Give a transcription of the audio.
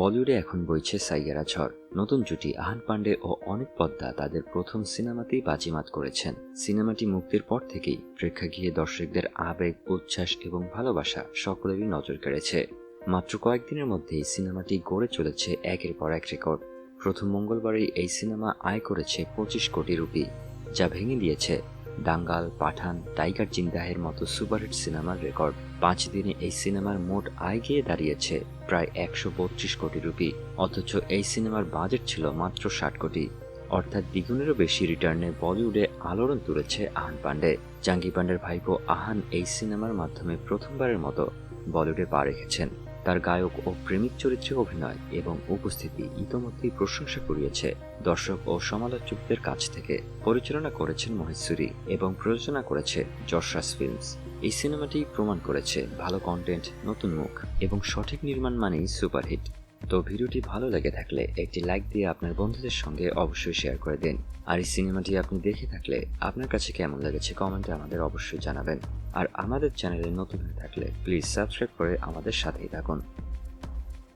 বলিউডে এখন বইছে সাইয়ারা ঝড়। নতুন জুটি আহান পান্ডে ও অনেক পদ্মা তাদের প্রথম সিনেমাতেই বাজিমাত করেছেন। সিনেমাটি মুক্তির পর থেকেই প্রেক্ষাগৃহে দর্শকদের আবেগ, উচ্ছ্বাস এবং ভালোবাসা সকলেরই নজর কেড়েছে। মাত্র কয়েকদিনের মধ্যেই সিনেমাটি গড়ে চলেছে একের পর এক রেকর্ড। প্রথম মঙ্গলবারই এই সিনেমা আয় করেছে পঁচিশ কোটি রুপি, যা ভেঙে দিয়েছে দাঙ্গাল, পাঠান টাইগার জিন্দাহের মতো সুপারহিট সিনেমার রেকর্ড। পাঁচ দিনে এই সিনেমার মোট আয় গিয়ে দাঁড়িয়েছে প্রায় একশো বত্রিশ কোটি রুপি। অথচ এই সিনেমার বাজেট ছিল মাত্র ষাট কোটি। অর্থাৎ দ্বিগুণেরও বেশি রিটার্নে বলিউডে আলোড়ন তুলেছে আহান পান্ডে জাঙ্গি পান্ডের ভাইপো আহান এই সিনেমার মাধ্যমে প্রথমবারের মতো বলিউডে পা রেখেছেন। তার গায়ক ও প্রেমিক চরিত্রে অভিনয় এবং উপস্থিতি ইতোমধ্যেই প্রশংসা করিয়েছে দর্শক ও সমালোচকদের কাছ থেকে পরিচালনা করেছেন মহেশ্বরী এবং প্রযোজনা করেছে যশরাজ ফিল্মস। এই সিনেমাটি প্রমাণ করেছে ভালো কন্টেন্ট নতুন মুখ এবং সঠিক নির্মাণ মানেই সুপারহিট তো ভিডিওটি ভালো লেগে থাকলে একটি লাইক দিয়ে আপনার বন্ধুদের সঙ্গে অবশ্যই শেয়ার করে দিন। আর এই সিনেমাটি আপনি দেখে থাকলে আপনার কাছে কেমন লেগেছে কমেন্টে আমাদের অবশ্যই জানাবেন। আর আমাদের চ্যানেলে নতুন হয়ে থাকলে প্লিজ সাবস্ক্রাইব করে আমাদের সাথেই থাকুন।